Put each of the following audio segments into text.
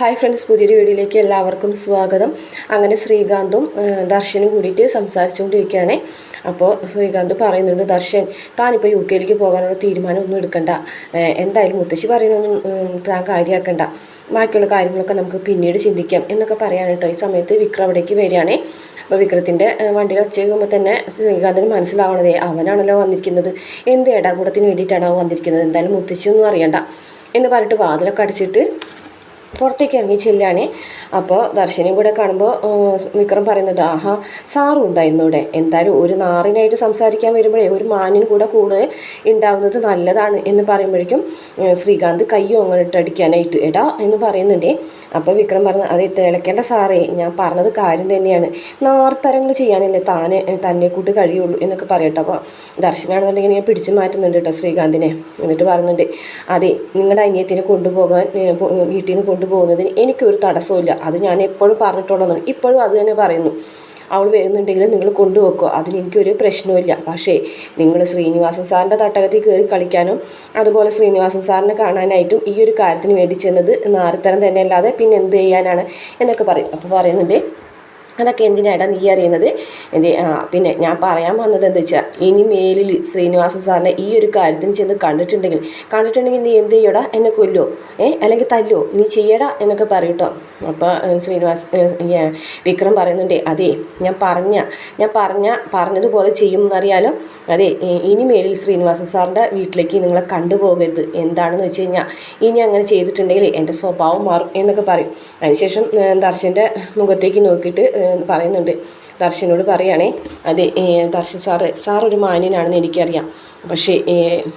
Hi friends പുതിയൊരു വീഡിയോയിലേക്ക് എല്ലാവർക്കും സ്വാഗതം. അങ്ങനെ ശ്രീകാന്തും ദർശനും കൂടിയിട്ട് സംസാരിച്ചുകൊണ്ടിരിക്കുകയാണ്. അപ്പോൾ ശ്രീകാന്ത് പറയുന്നുണ്ട് ദർശൻ താനിപ്പോൾ യു കെയിലേക്ക് പോകാനുള്ള തീരുമാനം ഒന്നും എടുക്കണ്ട എന്തായാലും മുത്തശ്ശി പറയണമൊന്നും താൻ കാര്യമാക്കണ്ട ബാക്കിയുള്ള കാര്യങ്ങളൊക്കെ നമുക്ക് പിന്നീട് ചിന്തിക്കാം എന്നൊക്കെ പറയാൻ കേട്ടോ ഈ സമയത്ത് വിക്രം അവിടേക്ക് വരികയാണേ. അപ്പോൾ വിക്രത്തിന്റെ വണ്ടിയിൽ കഴിയുമ്പോൾ തന്നെ ശ്രീകാന്തിന് മനസ്സിലാവണതേ അവനാണല്ലോ വന്നിരിക്കുന്നത്. എന്ത് ഇടാകൂടത്തിന് വേണ്ടിയിട്ടാണ് വന്നിരിക്കുന്നത്? എന്തായാലും മുത്തശ്ശിയൊന്നും അറിയണ്ട എന്ന് പറഞ്ഞിട്ട് വാതിലൊക്കെ അടിച്ചിട്ട് പുറത്തേക്ക് ഇറങ്ങി ചെല്ലുകയാണേ അപ്പോൾ ദർശനം കൂടെ കാണുമ്പോൾ വിക്രം പറയുന്നുണ്ട് ആഹാ സാറും ഉണ്ടായിരുന്നു ഇവിടെ. എന്തായാലും ഒരു നാറിനായിട്ട് സംസാരിക്കാൻ വരുമ്പോഴേ ഒരു മാനിന് കൂടെ കൂടെ ഉണ്ടാകുന്നത് നല്ലതാണ് എന്ന് പറയുമ്പോഴേക്കും ശ്രീകാന്ത് കയ്യും അങ്ങോട്ട് അടിക്കാനായിട്ട് എടാ എന്ന് പറയുന്നുണ്ടേ. അപ്പോൾ വിക്രം പറഞ്ഞു അത് തിളക്കേണ്ട സാറേ ഞാൻ പറഞ്ഞത് കാര്യം തന്നെയാണ്. നാർത്തരങ്ങൾ ചെയ്യാനല്ലേ താനെ തന്നെ കൂട്ട് കഴിയുള്ളൂ എന്നൊക്കെ പറയട്ടെ. അപ്പോൾ ദർശനാണെന്നുണ്ടെങ്കിൽ ഞാൻ പിടിച്ചു മാറ്റുന്നുണ്ട് കേട്ടോ ശ്രീകാന്തിനെ. എന്നിട്ട് പറയുന്നുണ്ട് അതെ നിങ്ങളുടെ അനിയത്തിനെ കൊണ്ടുപോകാൻ വീട്ടിൽ നിന്ന് കൊണ്ടുപോകുന്നതിന് എനിക്കൊരു തടസ്സമില്ല അത് ഞാൻ എപ്പോഴും പറഞ്ഞിട്ടുള്ളതാണ്. ഇപ്പോഴും അത് തന്നെ പറയുന്നു. അവൾ വരുന്നുണ്ടെങ്കിൽ നിങ്ങൾ കൊണ്ടുവെക്കുക. അതിന് എനിക്കൊരു പ്രശ്നവുമില്ല. പക്ഷേ നിങ്ങൾ ശ്രീനിവാസൻ സാറിന്റെ തട്ടകത്തിൽ കയറി കളിക്കാനും അതുപോലെ ശ്രീനിവാസൻ സാറിനെ കാണാനായിട്ടും ഈ ഒരു കാര്യത്തിന് വേണ്ടി ചെന്നത് നാരത്തരം തന്നെ അല്ലാതെ പിന്നെ എന്ത് ചെയ്യാനാണ് എന്നൊക്കെ പറയും. അപ്പോൾ പറയുന്നുണ്ട് അതൊക്കെ എന്തിനാടാ നീ അറിയുന്നത്? എന്ത് പിന്നെ ഞാൻ പറയാൻ വന്നത് എന്താ വെച്ചാൽ ഇനി മേലിൽ ശ്രീനിവാസൻ സാറിനെ ഈ ഒരു കാര്യത്തിന് ചെന്ന് കണ്ടിട്ടുണ്ടെങ്കിൽ കണ്ടിട്ടുണ്ടെങ്കിൽ നീ എന്ത് ചെയ്യടാ? എന്നെ കൊല്ലോ. ഏ അല്ലെങ്കിൽ തല്ലോ. നീ ചെയ്യടാ എന്നൊക്കെ പറയൂട്ടോ അപ്പോൾ ശ്രീനിവാസ് വിക്രം പറയുന്നുണ്ട് അതെ ഞാൻ പറഞ്ഞ ഞാൻ പറഞ്ഞ പറഞ്ഞതുപോലെ ചെയ്യും എന്നറിയാലോ അതെ ഇനി മേലിൽ ശ്രീനിവാസൻ സാറിന്റെ വീട്ടിലേക്ക് നിങ്ങളെ കണ്ടുപോകരുത്. എന്താണെന്ന് വെച്ച് കഴിഞ്ഞാൽ ഇനി അങ്ങനെ ചെയ്തിട്ടുണ്ടെങ്കിൽ എന്റെ സ്വഭാവം മാറും എന്നൊക്കെ പറയും. അതിനുശേഷം ദർശന്റെ മുഖത്തേക്ക് നോക്കിയിട്ട് പറയുന്നുണ്ട്. ദർശനോട് പറയുകയാണേ അതെ ദർശൻ സാറ് സാറൊരു മാന്യനാണെന്ന് എനിക്കറിയാം. പക്ഷേ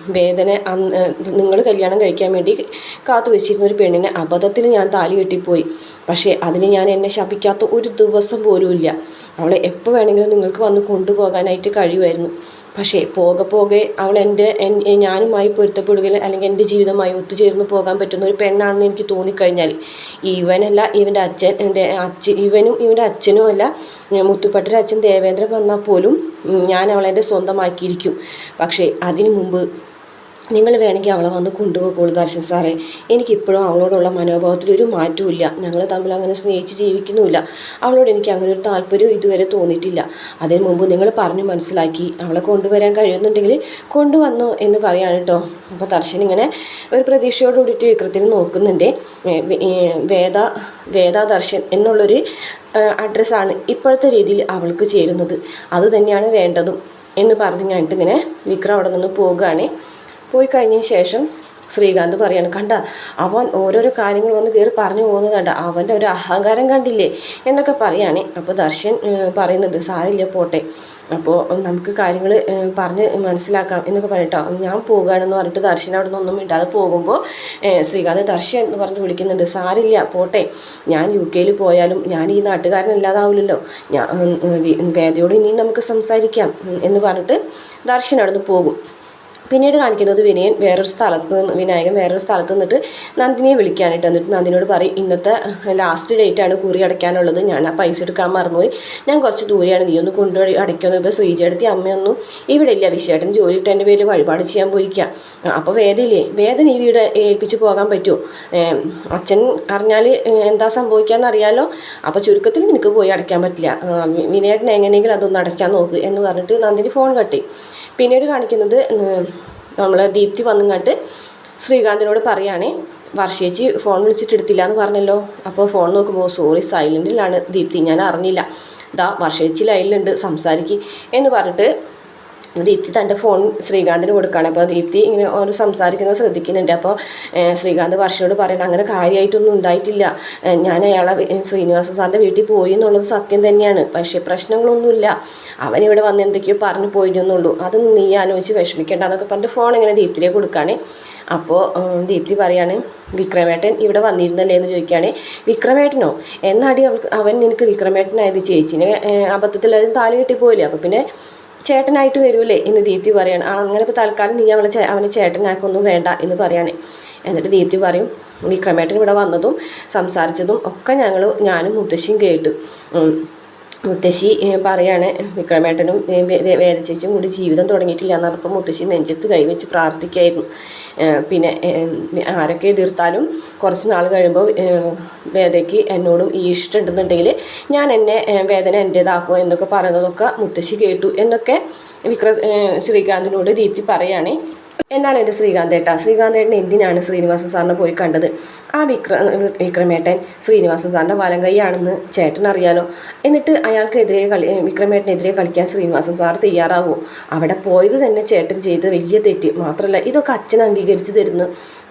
വേദന അന്ന് നിങ്ങൾ കല്യാണം കഴിക്കാൻ വേണ്ടി കാത്തു വെച്ചിരുന്ന ഒരു പെണ്ണിനെ അബദ്ധത്തിൽ ഞാൻ താലി കെട്ടിപ്പോയി. പക്ഷേ അതിന് ഞാൻ എന്നെ ശപിക്കാത്ത ഒരു ദിവസം പോലും ഇല്ല. അവളെ എപ്പോൾ വേണമെങ്കിലും നിങ്ങൾക്ക് വന്ന് കൊണ്ടുപോകാനായിട്ട് കഴിയുമായിരുന്നു. പക്ഷേ പോകെ പോകെ അവൾ എന്റെ എൻ- ഞാനുമായി പൊരുത്തപ്പെടുകയും അല്ലെങ്കിൽ എന്റെ ജീവിതമായി ഒത്തുചേർന്ന് പോകാൻ പറ്റുന്ന ഒരു പെണ്ണാണെന്ന് എനിക്ക് തോന്നിക്കഴിഞ്ഞാൽ ഇവനല്ല ഇവന്റെ അച്ഛൻ എന്റെ അച്ഛൻ ഇവനും ഇവന്റെ അച്ഛനും അല്ല. മുത്തുപ്പട്ടൊരു അച്ഛൻ ദേവേന്ദ്രൻ വന്നാൽ പോലും ഞാൻ അവളെ എന്റെ സ്വന്തമാക്കിയിരിക്കും. പക്ഷേ അതിനു മുമ്പ് നിങ്ങൾ വേണമെങ്കിൽ അവളെ വന്ന് കൊണ്ടുപോകുള്ളൂ ദർശൻ സാറേ. എനിക്കിപ്പോഴും അവളോടുള്ള മനോഭാവത്തിൽ ഒരു മാറ്റമില്ല ഞങ്ങൾ തമ്മിൽ അങ്ങനെ സ്നേഹിച്ച് ജീവിക്കുന്നുമില്ല. അവളോട് എനിക്ക് അങ്ങനെ ഒരു താല്പര്യം ഇതുവരെ തോന്നിയിട്ടില്ല. അതിന് മുമ്പ് നിങ്ങൾ പറഞ്ഞു മനസ്സിലാക്കി അവളെ കൊണ്ടുവരാൻ കഴിയുന്നുണ്ടെങ്കിൽ കൊണ്ടുവന്നു എന്ന് പറയാണ് കേട്ടോ. അപ്പോൾ ദർശൻ ഇങ്ങനെ ഒരു പ്രതീക്ഷയോട് കൂടിയിട്ട് വിക്രത്തിൽ നോക്കുന്നുണ്ട്. വേദ വേദ ദർശൻ എന്നുള്ളൊരു അഡ്രസ്സാണ് ഇപ്പോഴത്തെ രീതിയിൽ അവൾക്ക് ചേരുന്നത്. അതുതന്നെയാണ് വേണ്ടതും എന്ന് പറഞ്ഞു കഴിഞ്ഞിട്ട് ഇങ്ങനെ വിക്രം അവിടെ നിന്ന് പോകുകയാണ് പോയി കഴിഞ്ഞ ശേഷം ശ്രീകാന്ത് പറയാണ് കണ്ട അവൻ ഓരോരോ കാര്യങ്ങൾ വന്ന് കയറി പറഞ്ഞു പോകുന്നത് കണ്ട അവന്റെ ഒരു അഹങ്കാരം കണ്ടില്ലേ? എന്നൊക്കെ പറയാണ്. അപ്പോൾ ദർശൻ പറയുന്നുണ്ട് സാരില്ല പോട്ടെ. അപ്പോൾ നമുക്ക് കാര്യങ്ങൾ പറഞ്ഞ് മനസ്സിലാക്കാം എന്നൊക്കെ പറഞ്ഞിട്ടോ ഞാൻ പോകുകയാണെന്ന് പറഞ്ഞിട്ട് ദർശൻ അവിടെ നിന്നൊന്നും ഇടാതെ പോകുമ്പോൾ ശ്രീകാന്ത് ദർശൻ എന്ന് പറഞ്ഞ് വിളിക്കുന്നുണ്ട് സാരില്ല പോട്ടെ. ഞാൻ യു കെയിൽ പോയാലും ഞാൻ ഈ നാട്ടുകാരനല്ലാതാവില്ലല്ലോ ഞാൻ വേദയോട് ഇനിയും നമുക്ക് സംസാരിക്കാം എന്ന് പറഞ്ഞിട്ട് ദർശൻ അവിടെ നിന്ന് പോകും. പിന്നീട് കാണിക്കുന്നത് വിനയൻ വേറൊരു സ്ഥലത്ത് നിന്ന് വിനായകൻ വേറൊരു സ്ഥലത്ത് നിന്നിട്ട് നന്ദിനിയെ വിളിക്കാനായിട്ട് എന്നിട്ട് നന്ദിനോട് പറയും ഇന്നത്തെ ലാസ്റ്റ് ഡേറ്റ് ആണ് കുറി അടയ്ക്കാനുള്ളത്. ഞാൻ ആ പൈസ എടുക്കാൻ മറന്നുപോയി. ഞാൻ കുറച്ച് ദൂരെയാണ്. നീ ഒന്ന് കൊണ്ടു അടയ്ക്കുന്നു ഇപ്പോൾ ശ്രീജടുത്തി അമ്മയൊന്നും ഇവിടെ ഇല്ല വിശേഷം ജോലി ഇട്ട് എന്റെ പേരിൽ വഴിപാട് ചെയ്യാൻ പോയിക്കാം. അപ്പോൾ വേദയില്ലേ വേദ നീ വീട് ഏൽപ്പിച്ച് പോകാൻ പറ്റുമോ അച്ഛൻ അറിഞ്ഞാൽ എന്താ സംഭവിക്കാന്ന് അറിയാലോ? അപ്പോൾ ചുരുക്കത്തിൽ നിനക്ക് പോയി അടയ്ക്കാൻ പറ്റില്ല. വിനയേട്ടനെ എങ്ങനെയെങ്കിലും അതൊന്ന് അടയ്ക്കാൻ നോക്ക് എന്ന് പറഞ്ഞിട്ട് നന്ദിനി ഫോൺ കട്ടി പിന്നീട് കാണിക്കുന്നത് നമ്മൾ ദീപ്തി വന്നിങ്ങാട്ട് ശ്രീകാന്തിനോട് പറയുകയാണേ വർഷേച്ചി ഫോൺ വിളിച്ചിട്ട് എടുത്തില്ല എന്ന് പറഞ്ഞല്ലോ അപ്പോൾ ഫോൺ നോക്കുമ്പോൾ സോറി സൈലന്റിലാണ് ദീപ്തി. ഞാൻ അറിഞ്ഞില്ല. ദാ വർഷേച്ചി ലൈനിലുണ്ട് സംസാരിക്കുക എന്ന് പറഞ്ഞിട്ട് ദീപ്തി തന്റെ ഫോൺ ശ്രീകാന്തിന് കൊടുക്കുകയാണ്. അപ്പോൾ ദീപ്തി ഇങ്ങനെ അവർ സംസാരിക്കുന്നത് ശ്രദ്ധിക്കുന്നുണ്ട്. അപ്പോൾ ശ്രീകാന്ത് വർഷയോട് പറയുന്നത് അങ്ങനെ കാര്യമായിട്ടൊന്നും ഉണ്ടായിട്ടില്ല. ഞാൻ അയാളെ ശ്രീനിവാസ സാറിന്റെ വീട്ടിൽ പോയി എന്നുള്ളത് സത്യം തന്നെയാണ്. പക്ഷേ പ്രശ്നങ്ങളൊന്നുമില്ല. അവൻ ഇവിടെ വന്ന് എന്തൊക്കെയോ പറഞ്ഞു പോയിരുന്നുള്ളൂ. അതൊന്നും നീ ആലോചിച്ച് വിഷമിക്കേണ്ട എന്നൊക്കെ പറഞ്ഞിട്ട് ഫോൺ ഇങ്ങനെ ദീപ്തിയിലേക്ക് കൊടുക്കുകയാണ്. അപ്പോൾ ദീപ്തി പറയാണ് വിക്രമേട്ടൻ ഇവിടെ വന്നിരുന്നല്ലേ എന്ന് ചോദിക്കുകയാണ്. വിക്രമേട്ടനോ? എന്നാടി അവൾക്ക് അവൻ നിനക്ക് വിക്രമേട്ടനായത്? ചേച്ചിനെ അബദ്ധത്തിൽ അതിന് താലി കിട്ടിപ്പോയില്ലേ? അപ്പോൾ പിന്നെ ചേട്ടനായിട്ട് വരൂലേ എന്ന് ദീപ്തി പറയാണ് ആ അങ്ങനെ ഇപ്പോൾ തൽക്കാലം നീ അവളെ അവനെ ചേട്ടനാക്കൊന്നും വേണ്ട എന്ന് പറയാണ് എന്നിട്ട് ദീപ്തി പറയും വിക്രമേട്ടൻ ഇവിടെ വന്നതും സംസാരിച്ചതും ഒക്കെ ഞങ്ങൾ ഞാനും മുത്തശ്ശിയും കേട്ടു. മുത്തശ്ശി പറയാണ് വിക്രമേട്ടനും ഏഹ്, വേ- വേദ ചേച്ചിയും കൂടി ജീവിതം തുടങ്ങിയിട്ടില്ല എന്ന് പറഞ്ഞപ്പോൾ മുത്തശ്ശി നെഞ്ചത്ത് കൈവച്ച് പ്രാർത്ഥിക്കായിരുന്നു. പിന്നെ ആരൊക്കെ എതിർത്താലും കുറച്ച് നാൾ കഴിയുമ്പോൾ വേദയ്ക്ക് എന്നോടും ഈ ഇഷ്ടം ഉണ്ടെന്നുണ്ടെങ്കിൽ ഞാൻ എന്നെ വേദന എന്റേതാക്കുക എന്നൊക്കെ പറയുന്നതൊക്കെ മുത്തശ്ശി കേട്ടു എന്നൊക്കെ വിക്ര ശ്രീകാന്തിനോട് ദീപ്തി പറയുകയാണേ എന്നാൽ എന്റെ ശ്രീകാന്തേട്ടാ ശ്രീകാന്തേട്ടൻ എന്തിനാണ് ശ്രീനിവാസൻ സാറിനെ പോയി കണ്ടത്? ആ വിക്ര വിക്രമേട്ടൻ ശ്രീനിവാസൻ സാറിന്റെ വലം കൈയാണെന്ന് ചേട്ടൻ അറിയാലോ എന്നിട്ട് അയാൾക്കെതിരെ കളി വിക്രമേട്ടനെതിരെ കളിക്കാൻ ശ്രീനിവാസൻ സാർ തയ്യാറാവുമോ അവിടെ പോയത് തന്നെ ചേട്ടൻ ചെയ്ത വലിയ തെറ്റ് മാത്രമല്ല ഇതൊക്കെ അച്ഛൻ അംഗീകരിച്ച് തരുന്നു.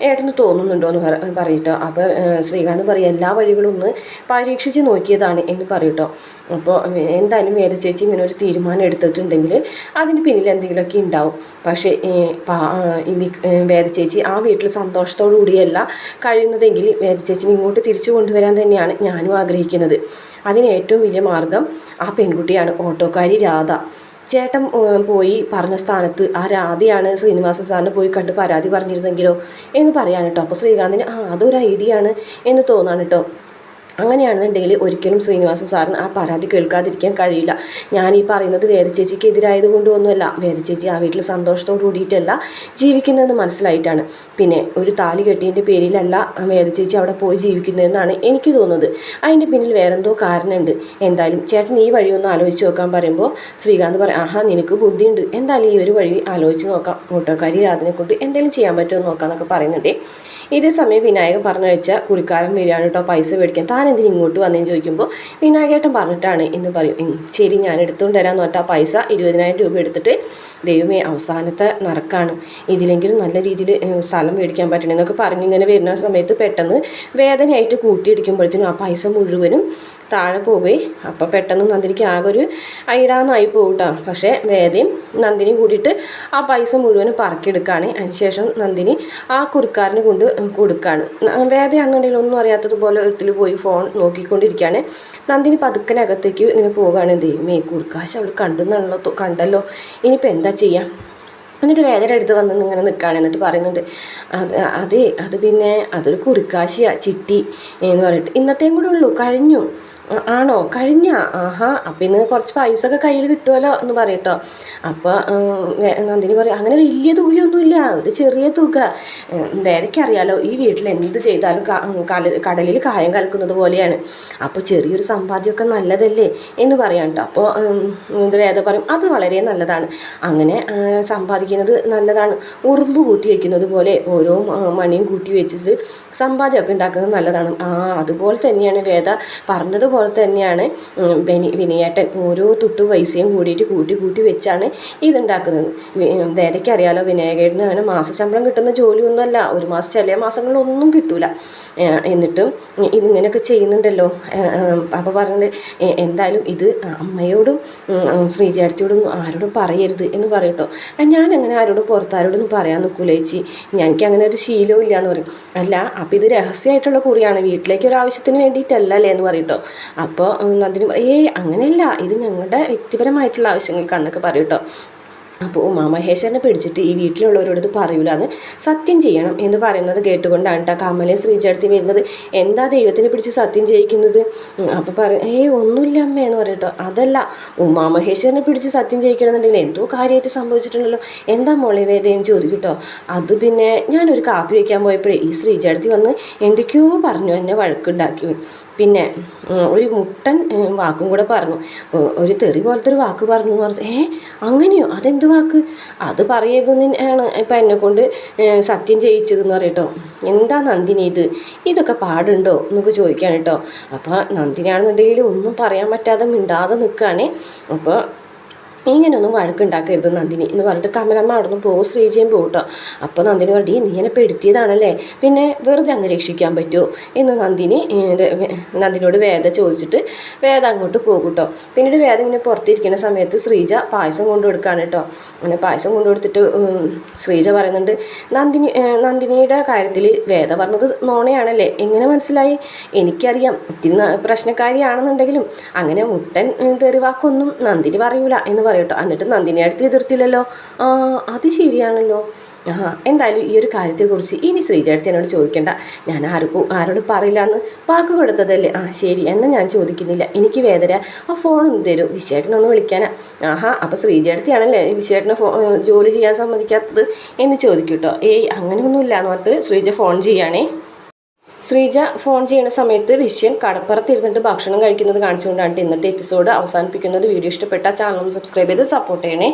ഏട്ടന് തോന്നുന്നുണ്ടോ എന്ന് പറ പറയട്ടോ. അപ്പോൾ ശ്രീകാന്ത് പറയും എല്ലാ വഴികളും ഒന്ന് പരീക്ഷിച്ച് നോക്കിയതാണ് എന്ന് പറയട്ടോ. അപ്പോൾ എന്തായാലും വേദ ചേച്ചി ഇങ്ങനെ ഒരു തീരുമാനം എടുത്തിട്ടുണ്ടെങ്കിൽ അതിന് പിന്നിൽ എന്തെങ്കിലുമൊക്കെ ഉണ്ടാവും. പക്ഷേ വേദ ചേച്ചി ആ വീട്ടിൽ സന്തോഷത്തോടു കൂടിയല്ല കഴിയുന്നതെങ്കിൽ വേദ ചേച്ചിനെ ഇങ്ങോട്ട് തിരിച്ചു കൊണ്ടുവരാൻ തന്നെയാണ് ഞാനും ആഗ്രഹിക്കുന്നത്. അതിന് ഏറ്റവും വലിയ മാർഗം ആ പെൺകുട്ടിയാണ് ഓട്ടോക്കാരി രാധ. ചേട്ടൻ പോയി പറഞ്ഞ സ്ഥാനത്ത് ആ രാധയാണ് ശ്രീനിവാസ സാറിന് പോയി കണ്ട് പരാതി പറഞ്ഞിരുന്നെങ്കിലോ എന്ന് പറയാൻ കേട്ടോ. അപ്പോൾ ശ്രീകാന്തിന് ആ അതൊരു ഐഡിയ ആണ് എന്ന് തോന്നാണ് കേട്ടോ. അങ്ങനെയാണെന്നുണ്ടെങ്കിൽ ഒരിക്കലും ശ്രീനിവാസ സാറിന് ആ പരാതി കേൾക്കാതിരിക്കാൻ കഴിയില്ല. ഞാൻ ഈ പറയുന്നത് വേദചേച്ചിക്ക് എതിരായത് കൊണ്ടൊന്നുമല്ല വേദ ചേച്ചി ആ വീട്ടിൽ സന്തോഷത്തോട് കൂടിയിട്ടല്ല ജീവിക്കുന്നതെന്ന് മനസ്സിലായിട്ടാണ്. പിന്നെ ഒരു താലി കെട്ടിയതിന്റെ പേരിലല്ല വേദ ചേച്ചി അവിടെ പോയി ജീവിക്കുന്നതെന്നാണ് എനിക്ക് തോന്നുന്നത്. അതിന്റെ പിന്നിൽ വേറെന്തോ കാരണമുണ്ട്. എന്തായാലും ചേട്ടൻ ഈ വഴി ഒന്ന് ആലോചിച്ച് നോക്കാൻ പറയുമ്പോൾ ശ്രീകാന്ത് പറയും ആഹാ നിനക്ക് ബുദ്ധിയുണ്ട്. എന്തായാലും ഈ ഒരു വഴി ആലോചിച്ച് നോക്കാം. ഓട്ടോക്കാരി രാധനെ കൊണ്ട് എന്തെങ്കിലും ചെയ്യാൻ പറ്റുമോ എന്ന് നോക്കാമെന്നൊക്കെ പറയുന്നുണ്ട്. ഇതേ സമയം വിനായകൻ പറഞ്ഞു വെച്ച കുറിക്കാരൻ വരികയാണ് കേട്ടോ പൈസ മേടിക്കാൻ. താൻ എന്തിനു ഇങ്ങോട്ട് വന്നേന്ന് ചോദിക്കുമ്പോൾ വിനായകേട്ടൻ പറഞ്ഞിട്ടാണ് എന്ന് പറയും ശരി ഞാൻ എടുത്തുകൊണ്ട് തരാമെന്ന് പറഞ്ഞിട്ട് ആ പൈസ ഇരുപതിനായിരം രൂപ എടുത്തിട്ട് ദൈവമേ അവസാനത്തെ നറക്കാണ്. ഇതിലെങ്കിലും നല്ല രീതിയിൽ സ്ഥലം മേടിക്കാൻ പറ്റണം എന്നൊക്കെ പറഞ്ഞിങ്ങനെ വരുന്ന സമയത്ത് പെട്ടെന്ന് വേദനയായിട്ട് കൂട്ടിയിടിക്കുമ്പോഴത്തേനും ആ പൈസ മുഴുവനും താഴെ പോവേ അപ്പോൾ പെട്ടെന്ന് നന്ദിനിക്ക് ആകെ ഒരു ഐഡാന്നായി പോകും പക്ഷേ വേദയും നന്ദിനിയും കൂടിയിട്ട് ആ പൈസ മുഴുവനും പറക്കിയെടുക്കുകയാണ് അതിനുശേഷം നന്ദിനി ആ കുറുക്കാരന് കൊണ്ട് കൊടുക്കുകയാണ് വേദയാണെന്നുണ്ടെങ്കിൽ ഒന്നും അറിയാത്തതുപോലെ ഒരുത്തിൽ പോയി ഫോൺ നോക്കിക്കൊണ്ടിരിക്കുകയാണ്. നന്ദിനി പതുക്കനകത്തേക്ക് ഇങ്ങനെ പോവുകയാണ്. ദൈവമേ കുറുക്കാശ് അവൾ കണ്ടെന്നുള്ള കണ്ടല്ലോ. ഇനിയിപ്പോൾ എന്താ ചെയ്യുക എന്നിട്ട് വേദന എടുത്ത് വന്ന് ഇങ്ങനെ നിൽക്കുകയാണ് എന്നിട്ട് പറയുന്നുണ്ട് അത് അതെ അത് പിന്നെ അതൊരു കുറിക്കാശിയാ ചിട്ടി എന്ന് പറഞ്ഞിട്ട്. ഇന്നത്തെയും കൂടെ ഉള്ളൂ കഴിഞ്ഞു. "ആ, ആണോ? കഴിഞ്ഞ. ആഹാ. അപ്പം ഇന്ന് കുറച്ച് പൈസ ഒക്കെ കയ്യിൽ കിട്ടുമല്ലോ എന്ന് പറയട്ടോ. അപ്പോൾ നന്ദിനി പറയും അങ്ങനെ വലിയ തുകയൊന്നുമില്ല. ഒരു ചെറിയ തുക. അറിയാലോ ഈ വീട്ടിൽ എന്ത് ചെയ്താലും കടലിൽ കായം കലക്കുന്നത് പോലെയാണ്. അപ്പോൾ ചെറിയൊരു സമ്പാദ്യമൊക്കെ നല്ലതല്ലേ എന്ന് പറയാം കേട്ടോ അപ്പോൾ ഇത് വേദ പറയും അത് വളരെ നല്ലതാണ്. അങ്ങനെ സമ്പാദിക്കുന്നത് നല്ലതാണ്. ഉറുമ്പ് കൂട്ടി വയ്ക്കുന്നത് പോലെ ഓരോ മണിയും കൂട്ടി വെച്ചിട്ട് സമ്പാദ്യമൊക്കെ ഉണ്ടാക്കുന്നത് നല്ലതാണ്. ആ അതുപോലെ തന്നെയാണ് വേദ പറഞ്ഞതുപോലെ തന്നെയാണ് ബനി വിനിയേട്ടൻ ഓരോ തുട്ടു പൈസയും കൂടിയിട്ട് കൂട്ടി കൂട്ടി വെച്ചാണ് ഇതുണ്ടാക്കുന്നത്. ദേരയ്ക്കറിയാലോ വിനായകേട്ടന് അങ്ങനെ മാസശമ്പളം കിട്ടുന്ന ജോലിയൊന്നുമല്ല. ഒരു മാസം ചില മാസങ്ങളിലൊന്നും കിട്ടൂല. എന്നിട്ടും ഇതിങ്ങനെയൊക്കെ ചെയ്യുന്നുണ്ടല്ലോ. അപ്പോൾ പറഞ്ഞത് "എ- എന്തായാലും ഇത് അമ്മയോടും ശ്രീചേട്ടത്തിയോടും ആരോടും പറയരുത് എന്ന് പറയട്ടോ. ഞാൻ അങ്ങനെ ആരോടും പുറത്താരോടൊന്നും പറയാൻ നിൽക്കൂല ചേച്ചി. അങ്ങനെ ഒരു ശീലവും ഇല്ല എന്ന് പറയും. അല്ല അപ്പം ഇത് രഹസ്യമായിട്ടുള്ള കുറിയാണ്. വീട്ടിലേക്ക് ഒരു ആവശ്യത്തിന് വേണ്ടിയിട്ടല്ലല്ലേ എന്ന് പറയട്ടോ അപ്പോൾ പറയും, ഏയ് അങ്ങനെയല്ല. ഇത് ഞങ്ങളുടെ വ്യക്തിപരമായിട്ടുള്ള ആവശ്യങ്ങൾക്കാണെന്നൊക്കെ പറയും കേട്ടോ അപ്പോൾ ഉമാമഹേശ്വരനെ പിടിച്ചിട്ട് ഈ വീട്ടിലുള്ളവരോട് ഇത് പറയൂല അത് സത്യം ചെയ്യണം എന്ന് പറയുന്നത് കേട്ടുകൊണ്ടാണ് കേട്ടോ കമലയും ശ്രീചേട്ടത്തി വരുന്നത്. എന്താ ദൈവത്തിനെ പിടിച്ച് സത്യം ചെയ്യിക്കുന്നത്? അപ്പോൾ പറയും ഏയ് ഒന്നുമില്ല അമ്മ എന്ന് പറയും പറയട്ടോ അതല്ല ഉമാമഹേശ്വരനെ പിടിച്ച് സത്യം ചെയ്യിക്കണമെന്നുണ്ടെങ്കിൽ എന്തോ കാര്യമായിട്ട് സംഭവിച്ചിട്ടുണ്ടല്ലോ. എന്താ മോളെ വേദയെന്ന് ചോദിക്കും കേട്ടോ അത് പിന്നെ ഞാനൊരു കാപ്പി വയ്ക്കാൻ പോയപ്പോഴേ ഈ ശ്രീചേട്ടത്തി വന്ന് എന്തൊക്കെയോ പറഞ്ഞു എന്നെ വഴക്കുണ്ടാക്കി. പിന്നെ ഒരു മുട്ടൻ വാക്കും കൂടെ പറഞ്ഞു. ഒരു തെറി പോലത്തെ ഒരു വാക്ക് പറഞ്ഞു എന്ന് പറഞ്ഞു ഏ അങ്ങനെയോ? അതെന്ത് വാക്ക്? അത് പറയരുതെന്നാണ് ഇപ്പം എന്നെ കൊണ്ട് സത്യം ചെയ്യിച്ചതെന്ന് പറയട്ടോ. എന്താ നന്ദിനി ഇത്? ഇതൊക്കെ പാടുണ്ടോ? എന്നൊക്കെ ചോദിക്കുകയാണ് കേട്ടോ. അപ്പോൾ നന്ദിനിയാണെന്നുണ്ടെങ്കിൽ ഒന്നും പറയാൻ പറ്റാതെ മിണ്ടാതെ നിൽക്കുകയാണ്. അപ്പോൾ ഇങ്ങനെയൊന്നും വഴക്കുണ്ടാക്കരുത് നന്ദിനി എന്ന് പറഞ്ഞിട്ട് കമലമ്മ അവിടെ നിന്ന് പോകും ശ്രീജയും പോകട്ടോ അപ്പോൾ നന്ദിനി പറഞ്ഞു നീ എന്നെ പെടുത്തിയതാണല്ലേ? പിന്നെ വെറുതെ അങ്ങ് രക്ഷിക്കാൻ പറ്റുമോ എന്ന് നന്ദിനി നന്ദിനോട് വേദ ചോദിച്ചിട്ട് വേദ അങ്ങോട്ട് പോകും കേട്ടോ പിന്നീട് വേദ ഇങ്ങനെ പുറത്തിരിക്കുന്ന സമയത്ത് ശ്രീജ പായസം കൊണ്ടു കൊടുക്കുകയാണ് കേട്ടോ അങ്ങനെ പായസം കൊണ്ടു കൊടുത്തിട്ട് ശ്രീജ പറയുന്നുണ്ട് നന്ദിനി നന്ദിനിയുടെ കാര്യത്തിൽ വേദ പറഞ്ഞത് നോണയാണല്ലേ? എങ്ങനെ മനസ്സിലായി? എനിക്കറിയാം ഇത്തിരി പ്രശ്നക്കാരിയാണെന്നുണ്ടെങ്കിലും അങ്ങനെ മുട്ടൻ തെറിവാക്കൊന്നും നന്ദിനി പറയൂല എന്ന് പറയട്ടോ. എന്നിട്ട് നന്ദിനി അടുത്ത് എതിർത്തില്ലല്ലോ. ആ അത് ശരിയാണല്ലോ. ആ എന്തായാലും ഈ ഒരു കാര്യത്തെക്കുറിച്ച് ഇനി ശ്രീജേടത്തി എന്നോട് ചോദിക്കേണ്ട. ഞാൻ ആർക്കും ആരോട് പറയില്ല എന്ന് വാക്ക് കൊടുത്തതല്ലേ? ആ ശരി എന്നാൽ ഞാൻ ചോദിക്കുന്നില്ല. എനിക്ക് വേദന. ആ ഫോണൊന്ന് തരൂ. വിശേഷനൊന്ന് വിളിക്കാനാ. ആഹാ അപ്പോൾ ശ്രീജേടത്തിയാണല്ലേ വിശേഷനെ ഫോ ജോലി ചെയ്യാൻ സമ്മതിക്കാത്തത് എന്ന് ചോദിക്കൂട്ടോ. കേട്ടോ ഏയ് അങ്ങനെയൊന്നുമില്ല എന്ന് പറഞ്ഞിട്ട് ശ്രീജ ഫോൺ ചെയ്യാണേ. ശ്രീജ ഫോൺ ചെയ്യുന്ന സമയത്ത് വിശ്വൻ കടപ്പുറത്തിരുന്നിട്ട് ഭക്ഷണം കഴിക്കുന്നത് കാണിച്ചുകൊണ്ടാണ് ഇന്നത്തെ എപ്പിസോഡ് അവസാനിപ്പിക്കുന്നത്. വീഡിയോ ഇഷ്ടപ്പെട്ട ചാനലും സബ്സ്ക്രൈബ് ചെയ്ത് സപ്പോർട്ട് ചെയ്യണേ.